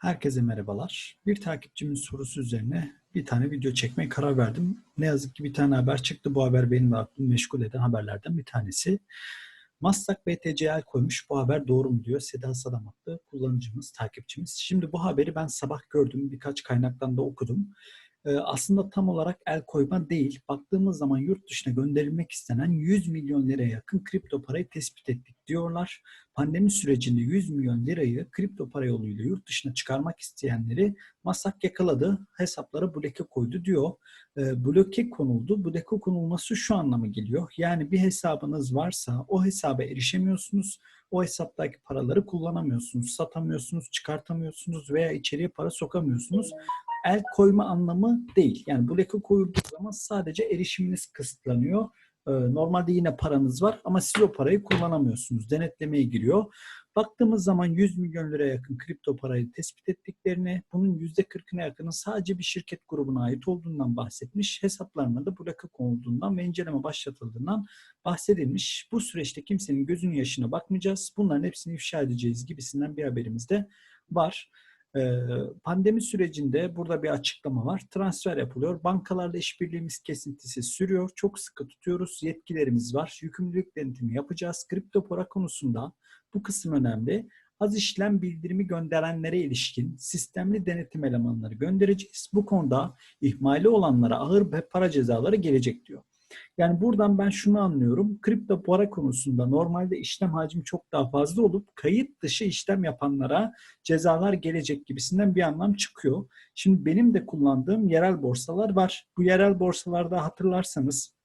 Herkese merhabalar. Bir takipçimin sorusu üzerine bir tane video çekmeye karar verdim. Ne yazık ki bir tane haber çıktı. Bu haber benim aklımı meşgul eden haberlerden bir tanesi. Maslak BTCL koymuş. Bu haber doğru mu diyor Seda Sadamatlı kullanıcımız, takipçimiz. Şimdi bu haberi ben sabah gördüm. Birkaç kaynaktan da okudum. Aslında tam olarak el koyma değil. Baktığımız zaman yurt dışına gönderilmek istenen 100 milyon liraya yakın kripto parayı tespit ettik diyorlar. Pandemi sürecinde 100 milyon lirayı kripto para yoluyla yurt dışına çıkarmak isteyenleri Masak yakaladı, hesaplara bloke koydu diyor. Bloke konuldu. Bloke konulması şu anlama geliyor. Yani bir hesabınız varsa o hesaba erişemiyorsunuz. O hesaptaki paraları kullanamıyorsunuz, satamıyorsunuz, çıkartamıyorsunuz veya içeriye para sokamıyorsunuz el koyma anlamı değil. Yani bloke koyulduğu zaman sadece erişiminiz kısıtlanıyor. Ee, normalde yine paranız var ama siz o parayı kullanamıyorsunuz. Denetlemeye giriyor. Baktığımız zaman 100 milyon liraya yakın kripto parayı tespit ettiklerini, bunun %40'ına yakının sadece bir şirket grubuna ait olduğundan bahsetmiş. Hesaplarına da bloke konulduğundan ve inceleme başlatıldığından bahsedilmiş. Bu süreçte kimsenin gözünün yaşına bakmayacağız. Bunların hepsini ifşa edeceğiz gibisinden bir haberimiz de var. Pandemi sürecinde burada bir açıklama var. Transfer yapılıyor. Bankalarla işbirliğimiz kesintisi sürüyor. Çok sıkı tutuyoruz. Yetkilerimiz var. Yükümlülük denetimi yapacağız. Kripto para konusunda bu kısım önemli. Az işlem bildirimi gönderenlere ilişkin sistemli denetim elemanları göndereceğiz. Bu konuda ihmali olanlara ağır para cezaları gelecek diyor. Yani buradan ben şunu anlıyorum. Kripto para konusunda normalde işlem hacmi çok daha fazla olup kayıt dışı işlem yapanlara cezalar gelecek gibisinden bir anlam çıkıyor. Şimdi benim de kullandığım yerel borsalar var. Bu yerel borsalarda hatırlarsanız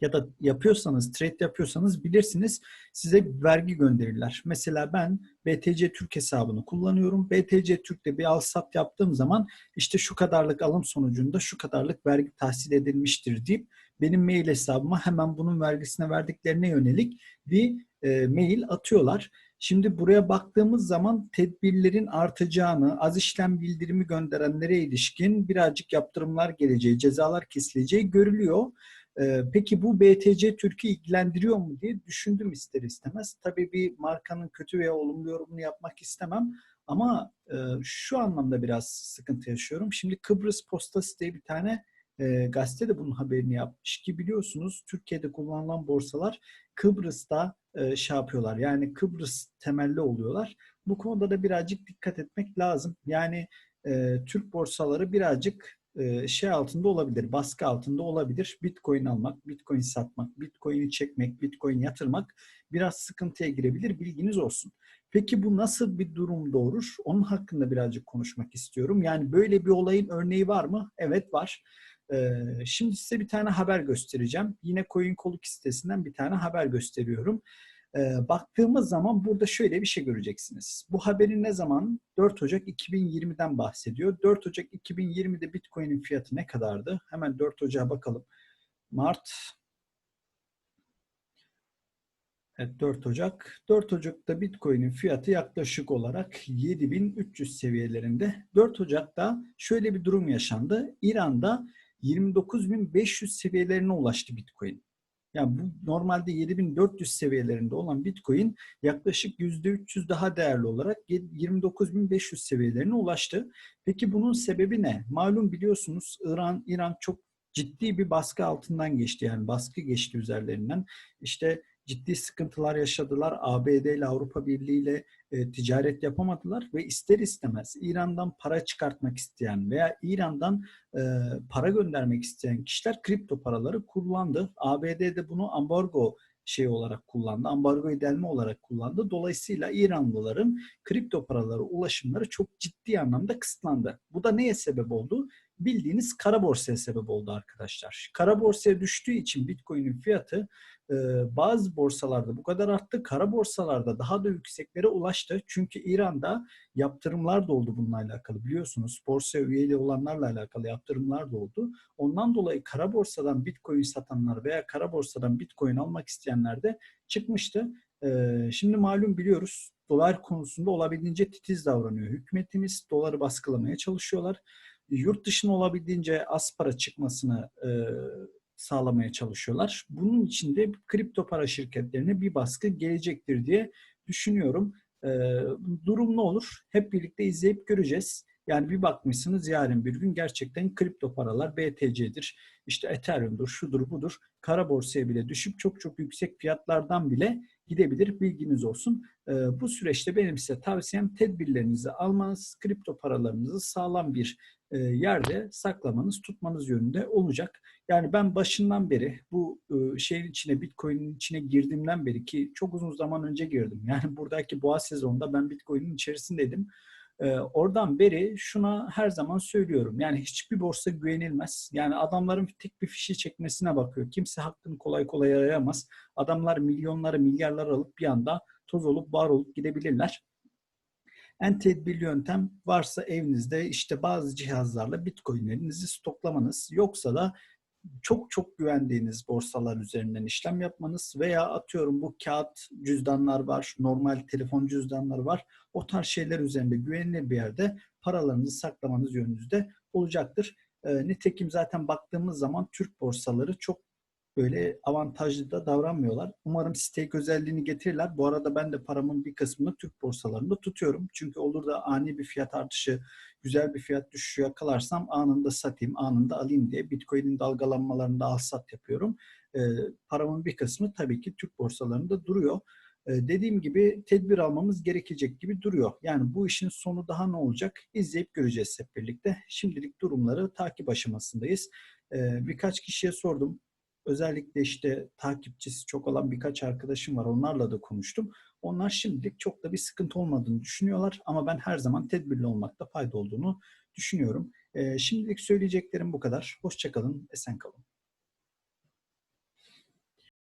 ya da yapıyorsanız, trade yapıyorsanız bilirsiniz size vergi gönderirler. Mesela ben BTC Türk hesabını kullanıyorum. BTC Türk'te bir al sat yaptığım zaman işte şu kadarlık alım sonucunda şu kadarlık vergi tahsil edilmiştir deyip benim mail hesabıma hemen bunun vergisine verdiklerine yönelik bir e, mail atıyorlar. Şimdi buraya baktığımız zaman tedbirlerin artacağını, az işlem bildirimi gönderenlere ilişkin birazcık yaptırımlar geleceği, cezalar kesileceği görülüyor. Ee, peki bu BTC Türkiye ilgilendiriyor mu diye düşündüm ister istemez. Tabii bir markanın kötü veya olumlu yorumunu yapmak istemem. Ama e, şu anlamda biraz sıkıntı yaşıyorum. Şimdi Kıbrıs Postası diye bir tane e, gazete de bunun haberini yapmış ki biliyorsunuz Türkiye'de kullanılan borsalar Kıbrıs'ta e, şey yapıyorlar. Yani Kıbrıs temelli oluyorlar. Bu konuda da birazcık dikkat etmek lazım. Yani e, Türk borsaları birazcık e, şey altında olabilir, baskı altında olabilir. Bitcoin almak, Bitcoin satmak, Bitcoin'i çekmek, Bitcoin yatırmak biraz sıkıntıya girebilir. Bilginiz olsun. Peki bu nasıl bir durum doğurur? Onun hakkında birazcık konuşmak istiyorum. Yani böyle bir olayın örneği var mı? Evet var. Ee, şimdi size bir tane haber göstereceğim. Yine CoinColic sitesinden bir tane haber gösteriyorum. E, baktığımız zaman burada şöyle bir şey göreceksiniz. Bu haberin ne zaman? 4 Ocak 2020'den bahsediyor. 4 Ocak 2020'de Bitcoin'in fiyatı ne kadardı? Hemen 4 Ocak'a bakalım. Mart Evet 4 Ocak. 4 Ocak'ta Bitcoin'in fiyatı yaklaşık olarak 7300 seviyelerinde. 4 Ocak'ta şöyle bir durum yaşandı. İran'da 29500 seviyelerine ulaştı Bitcoin. Yani bu normalde 7400 seviyelerinde olan Bitcoin yaklaşık %300 daha değerli olarak 29500 seviyelerine ulaştı. Peki bunun sebebi ne? Malum biliyorsunuz İran İran çok ciddi bir baskı altından geçti. Yani baskı geçti üzerlerinden. İşte ciddi sıkıntılar yaşadılar. ABD ile Avrupa Birliği ile e, ticaret yapamadılar ve ister istemez İran'dan para çıkartmak isteyen veya İran'dan e, para göndermek isteyen kişiler kripto paraları kullandı. ABD de bunu ambargo şey olarak kullandı. Ambargo delme olarak kullandı. Dolayısıyla İranlıların kripto paralara ulaşımları çok ciddi anlamda kısıtlandı. Bu da neye sebep oldu? Bildiğiniz kara borsaya sebep oldu arkadaşlar. Kara borsaya düştüğü için Bitcoin'in fiyatı bazı borsalarda bu kadar arttı. Kara borsalarda daha da yükseklere ulaştı. Çünkü İran'da yaptırımlar da oldu bununla alakalı biliyorsunuz. Borsa üyeli olanlarla alakalı yaptırımlar da oldu. Ondan dolayı kara borsadan Bitcoin satanlar veya kara borsadan Bitcoin almak isteyenler de çıkmıştı. Şimdi malum biliyoruz dolar konusunda olabildiğince titiz davranıyor. Hükümetimiz doları baskılamaya çalışıyorlar. Yurt dışına olabildiğince az para çıkmasını sağlamaya çalışıyorlar. Bunun için de kripto para şirketlerine bir baskı gelecektir diye düşünüyorum. Ee, durum ne olur? Hep birlikte izleyip göreceğiz. Yani bir bakmışsınız yarın bir gün gerçekten kripto paralar BTC'dir, işte Ethereum'dur, şudur budur. Kara borsaya bile düşüp çok çok yüksek fiyatlardan bile gidebilir. Bilginiz olsun. Ee, bu süreçte benim size tavsiyem tedbirlerinizi almanız, kripto paralarınızı sağlam bir e, yerde saklamanız, tutmanız yönünde olacak. Yani ben başından beri bu e, şeyin içine, Bitcoin'in içine girdiğimden beri ki çok uzun zaman önce girdim. Yani buradaki boğa sezonunda ben Bitcoin'in içerisindeydim. Ee, oradan beri şuna her zaman söylüyorum. Yani hiçbir borsa güvenilmez. Yani adamların tek bir fişi çekmesine bakıyor. Kimse hakkını kolay kolay arayamaz. Adamlar milyonları, milyarları alıp bir anda toz olup var olup gidebilirler. En tedbirli yöntem varsa evinizde işte bazı cihazlarla bitcoinlerinizi stoklamanız. Yoksa da çok çok güvendiğiniz borsalar üzerinden işlem yapmanız veya atıyorum bu kağıt cüzdanlar var, normal telefon cüzdanları var. O tarz şeyler üzerinde güvenilir bir yerde paralarınızı saklamanız yönünüzde olacaktır. E, nitekim zaten baktığımız zaman Türk borsaları çok böyle avantajlı da davranmıyorlar. Umarım stake özelliğini getirirler. Bu arada ben de paramın bir kısmını Türk borsalarında tutuyorum. Çünkü olur da ani bir fiyat artışı, güzel bir fiyat düşüşü yakalarsam anında satayım, anında alayım diye Bitcoin'in dalgalanmalarında al sat yapıyorum. E, paramın bir kısmı tabii ki Türk borsalarında duruyor. E, dediğim gibi tedbir almamız gerekecek gibi duruyor. Yani bu işin sonu daha ne olacak? İzleyip göreceğiz hep birlikte. Şimdilik durumları takip aşamasındayız. E, birkaç kişiye sordum özellikle işte takipçisi çok olan birkaç arkadaşım var. Onlarla da konuştum. Onlar şimdilik çok da bir sıkıntı olmadığını düşünüyorlar. Ama ben her zaman tedbirli olmakta fayda olduğunu düşünüyorum. Şimdilik söyleyeceklerim bu kadar. Hoşçakalın, esen kalın.